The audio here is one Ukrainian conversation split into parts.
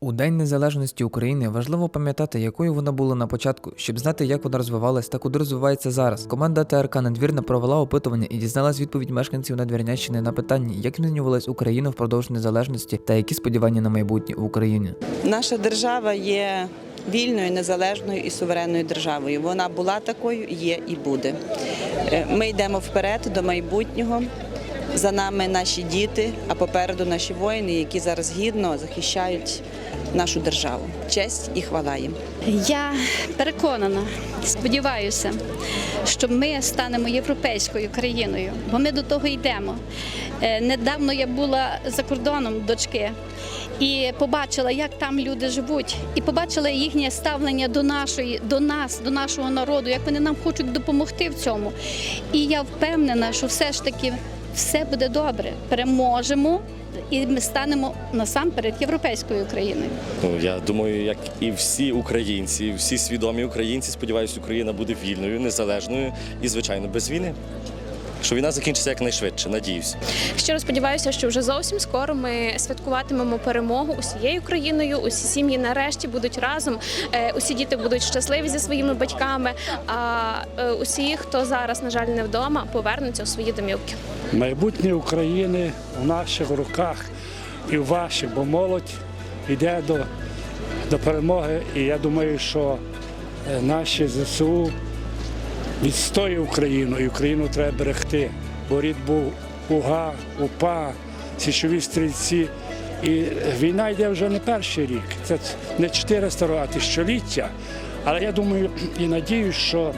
У День Незалежності України важливо пам'ятати, якою вона була на початку, щоб знати, як вона розвивалась та куди розвивається зараз. Команда ТРК Надвірна провела опитування і дізналась відповідь мешканців Надвірнянщини на питання, як змінювалась Україна впродовж незалежності та які сподівання на майбутнє в Україні. Наша держава є вільною, незалежною і суверенною державою. Вона була такою, є і буде. Е, Ми йдемо вперед до майбутнього. За нами наші діти, а попереду наші воїни, які зараз гідно захищають нашу державу. Честь і хвала їм. Я переконана, сподіваюся, що ми станемо європейською країною, бо ми до того йдемо. Е, Недавно я була за кордоном дочки і побачила, як там люди живуть, і побачила їхнє ставлення до нашої, до нас, до нашого народу, як вони нам хочуть допомогти в цьому. І я впевнена, що все ж таки все буде добре. Переможемо. І ми станемо насамперед європейською країною. Ну я думаю, як і всі українці, всі свідомі українці, сподіваюся, Україна буде вільною, незалежною і, звичайно, без війни. Що війна закінчиться якнайшвидше, надіюсь. Щиро сподіваюся, що вже зовсім скоро ми святкуватимемо перемогу усією країною. Усі сім'ї нарешті будуть разом. е, Усі діти будуть щасливі зі своїми батьками. А е, усі, хто зараз, на жаль, не вдома, повернуться у свої домівки. Майбутнє України в наших руках і в ваших, бо молодь йде до, до перемоги. І я думаю, що е, наші ЗСУ відстоює Україну, і Україну треба берегти. Бо рід був УГА, УПА, січові стрільці. І війна йде вже не перший рік. Це не 400 років, а тисячоліття. Але я думаю і надію, що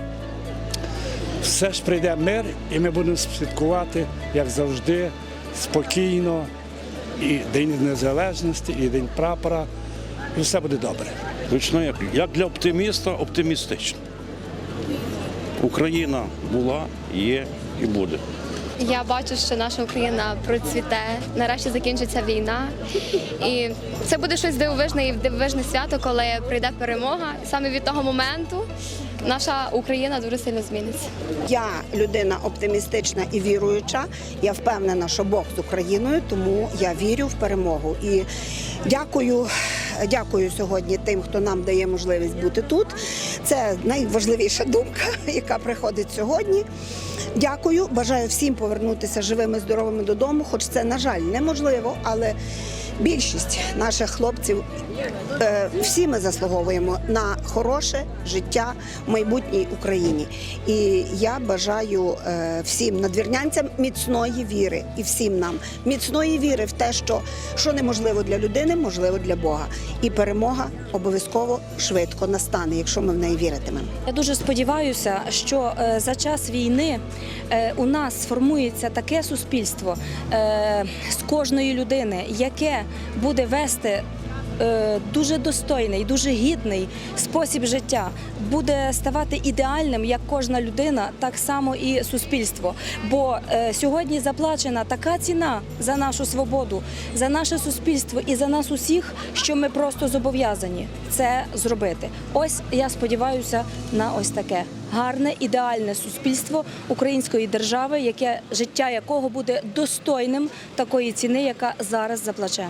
все ж прийде мир, і ми будемо святкувати, як завжди, спокійно. І День Незалежності, і День прапора. І все буде добре. Звично, як, як для оптиміста, оптимістично. Україна була, є і буде. Я бачу, що наша Україна процвіте. Нарешті закінчиться війна. І це буде щось дивовижне і дивовижне свято, коли прийде перемога. І саме від того моменту наша Україна дуже сильно зміниться. Я людина оптимістична і віруюча. Я впевнена, що Бог з Україною, тому я вірю в перемогу. І дякую, дякую сьогодні тим, хто нам дає можливість бути тут. Це найважливіша думка, яка приходить сьогодні. Дякую, бажаю всім повернутися живими, здоровими додому. Хоч це, на жаль, неможливо, але більшість наших хлопців е, всі ми заслуговуємо на хороше життя в майбутній Україні. І я бажаю е, всім надвірнянцям міцної віри і всім нам міцної віри в те, що, що неможливо для людини, можливо для Бога. І перемога обов'язково швидко настане, якщо ми в неї віритимемо. Я дуже сподіваюся, що е, за час війни у нас сформується таке суспільство з кожної людини, яке буде вести. е, Дуже достойний, дуже гідний спосіб життя буде ставати ідеальним як кожна людина, так само і суспільство. Бо е, сьогодні заплачена така ціна за нашу свободу, за наше суспільство і за нас усіх, що ми просто зобов'язані це зробити. Ось я сподіваюся на ось таке гарне, ідеальне суспільство української держави, яке життя якого буде достойним такої ціни, яка зараз заплачена.